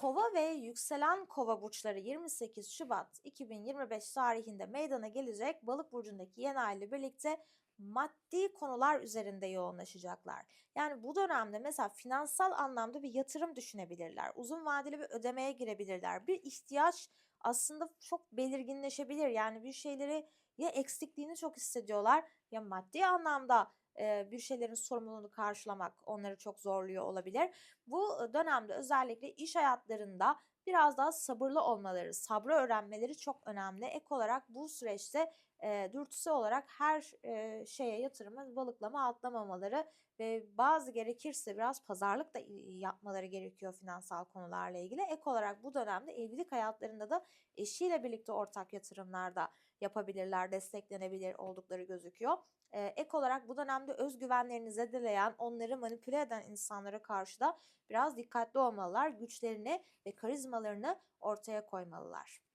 Kova ve yükselen kova burçları 28 Şubat 2025 tarihinde meydana gelecek balık burcundaki yeni ay ile birlikte maddi konular üzerinde yoğunlaşacaklar. Yani bu dönemde mesela finansal anlamda bir yatırım düşünebilirler. Uzun vadeli bir ödemeye girebilirler. Bir ihtiyaç aslında çok belirginleşebilir. Yani bir şeyleri ya eksikliğini çok hissediyorlar ya maddi anlamda bir şeylerin sorumluluğunu karşılamak onları çok zorluyor olabilir. Bu dönemde özellikle iş hayatlarında biraz daha sabırlı olmaları, sabrı öğrenmeleri çok önemli. Ek olarak bu süreçte e, dürtüsü olarak her şeye yatırımı balıklama atlamamaları ve bazı gerekirse biraz pazarlık da yapmaları gerekiyor finansal konularla ilgili. Ek olarak bu dönemde evlilik hayatlarında da eşiyle birlikte ortak yatırımlarda yapabilirler, desteklenebilir oldukları gözüküyor. Ek olarak bu dönemde özgüvenlerini zedeleyen, onları manipüle eden insanlara karşı da biraz dikkatli olmalılar. Güçlerini ve karizmalarını ortaya koymalılar.